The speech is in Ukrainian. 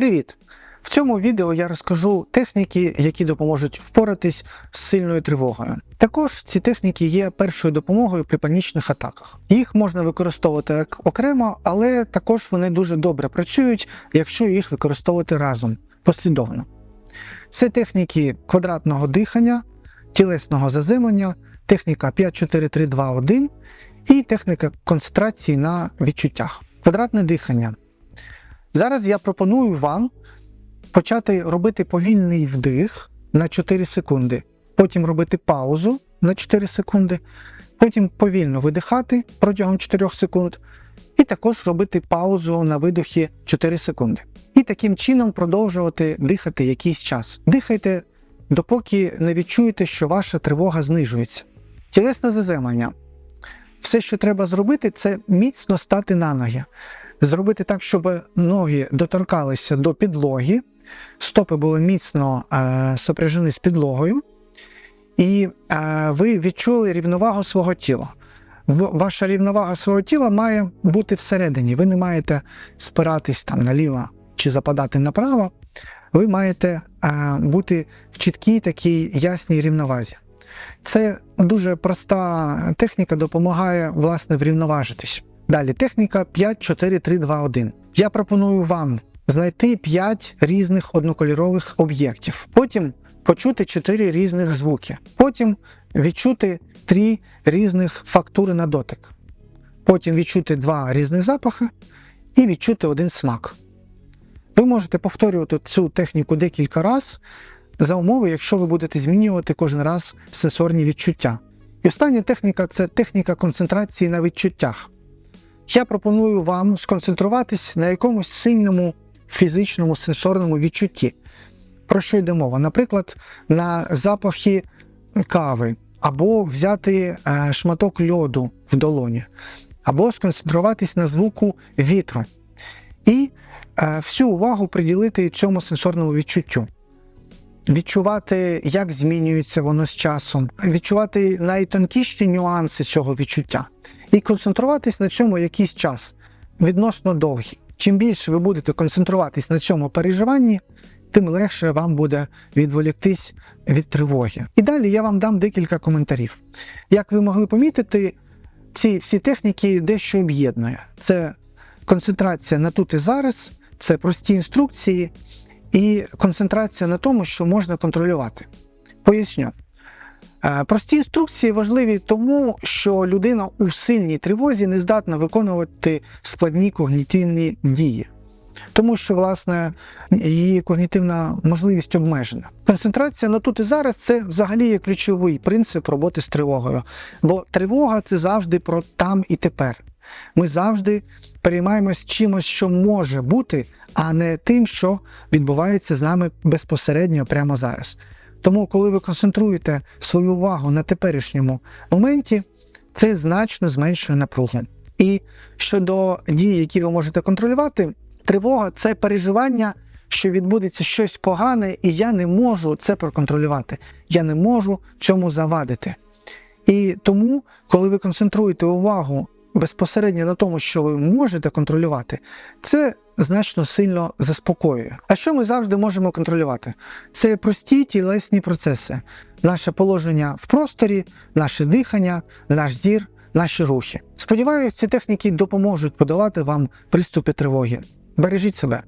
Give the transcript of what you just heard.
Привіт! В цьому відео я розкажу техніки, які допоможуть впоратись з сильною тривогою. Також ці техніки є першою допомогою при панічних атаках. Їх можна використовувати як окремо, але також вони дуже добре працюють, якщо їх використовувати разом послідовно. Це техніки квадратного дихання, тілесного заземлення, техніка 5-4-3-2-1 і техніка концентрації на відчуттях. Квадратне дихання. Зараз я пропоную вам почати робити повільний вдих на 4 секунди, потім робити паузу на 4 секунди, потім повільно видихати протягом 4 секунд, і також робити паузу на видохі 4 секунди. І таким чином продовжувати дихати якийсь час. Дихайте, допоки не відчуєте, що ваша тривога знижується. Тілесне заземлення. Все, що треба зробити, це міцно стати на ноги. Зробити так, щоб ноги доторкалися до підлоги, стопи були міцно е, сопряжені з підлогою, і е, ви відчули рівновагу свого тіла. Ваша рівновага свого тіла має бути всередині. Ви не маєте спиратись там наліво чи западати направо. Ви маєте е, бути в чіткій такій ясній рівновазі. Це дуже проста техніка, допомагає власне врівноважитись. Далі техніка 5-4-3-2-1. Я пропоную вам знайти 5 різних однокольорових об'єктів. Потім почути 4 різних звуки. Потім відчути 3 різних фактури на дотик. Потім відчути 2 різних запахи і відчути один смак. Ви можете повторювати цю техніку декілька разів за умови, якщо ви будете змінювати кожен раз сенсорні відчуття. І остання техніка це техніка концентрації на відчуттях. Я пропоную вам сконцентруватись на якомусь сильному фізичному сенсорному відчутті. Про що йде мова? Наприклад, на запахи кави, або взяти е, шматок льоду в долоні, або сконцентруватись на звуку вітру. І е, всю увагу приділити цьому сенсорному відчуттю. Відчувати, як змінюється воно з часом, відчувати найтонкіші нюанси цього відчуття і концентруватись на цьому якийсь час, відносно довгий. Чим більше ви будете концентруватись на цьому переживанні, тим легше вам буде відволіктись від тривоги. І далі я вам дам декілька коментарів. Як ви могли помітити, ці всі техніки дещо об'єднує. Це концентрація на тут і зараз, це прості інструкції і концентрація на тому, що можна контролювати. Поясню. Е, Прості інструкції важливі тому, що людина у сильній тривозі не здатна виконувати складні когнітивні дії. Тому що, власне, її когнітивна можливість обмежена. Концентрація на тут і зараз це взагалі є ключовий принцип роботи з тривогою. Бо тривога це завжди про там і тепер. Ми завжди переймаємось чимось, що може бути, а не тим, що відбувається з нами безпосередньо прямо зараз. Тому, коли ви концентруєте свою увагу на теперішньому моменті, це значно зменшує напругу. І щодо дій, які ви можете контролювати, тривога це переживання, що відбудеться щось погане, і я не можу це проконтролювати. Я не можу цьому завадити. І тому, коли ви концентруєте увагу безпосередньо на тому, що ви можете контролювати, це значно сильно заспокоює. А що ми завжди можемо контролювати? Це прості тілесні процеси, наше положення в просторі, наше дихання, наш зір, наші рухи. Сподіваюся, ці техніки допоможуть подолати вам приступи тривоги. Бережіть себе.